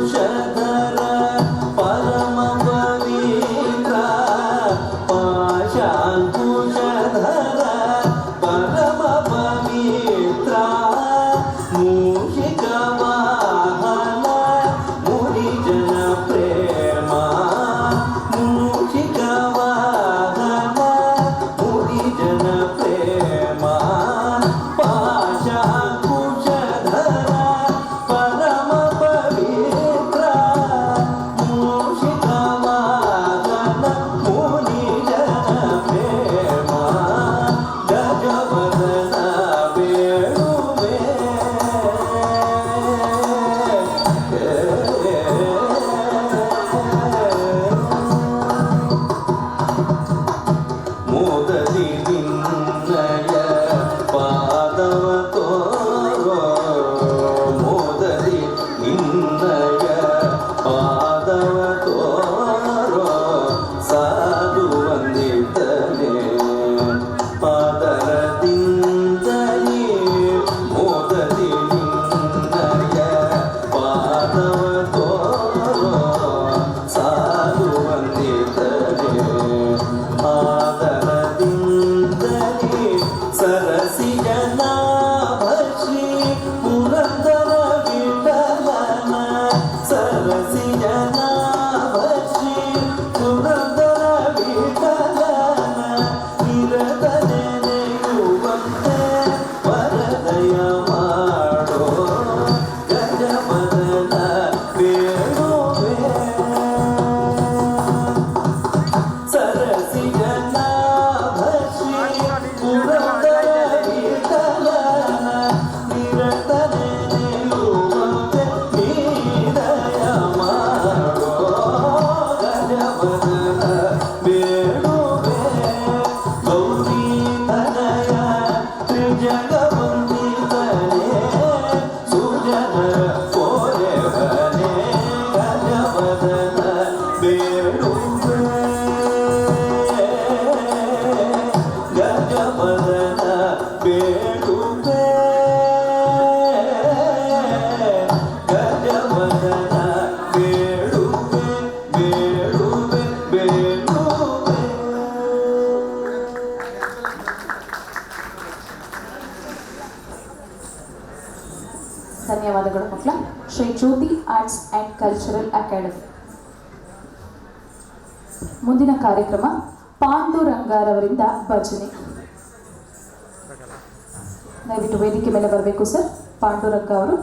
Muszę docinha ಧನ್ಯವಾದಗಳು ಮಕ್ಕಳ Shri Jyothi arts and cultural academy. ಮುಂದಿನ ಕಾರ್ಯಕ್ರಮ ಪಾಂಡುರಂಗಾರವರಿಂದ ಭಜನೆ. ದಯವಿಟ್ಟು ವೇದಿಕೆ ಮೇಲೆ ಬರಬೇಕು ಸರ್. ಪಾಂಡುರಂಗ ಅವರು.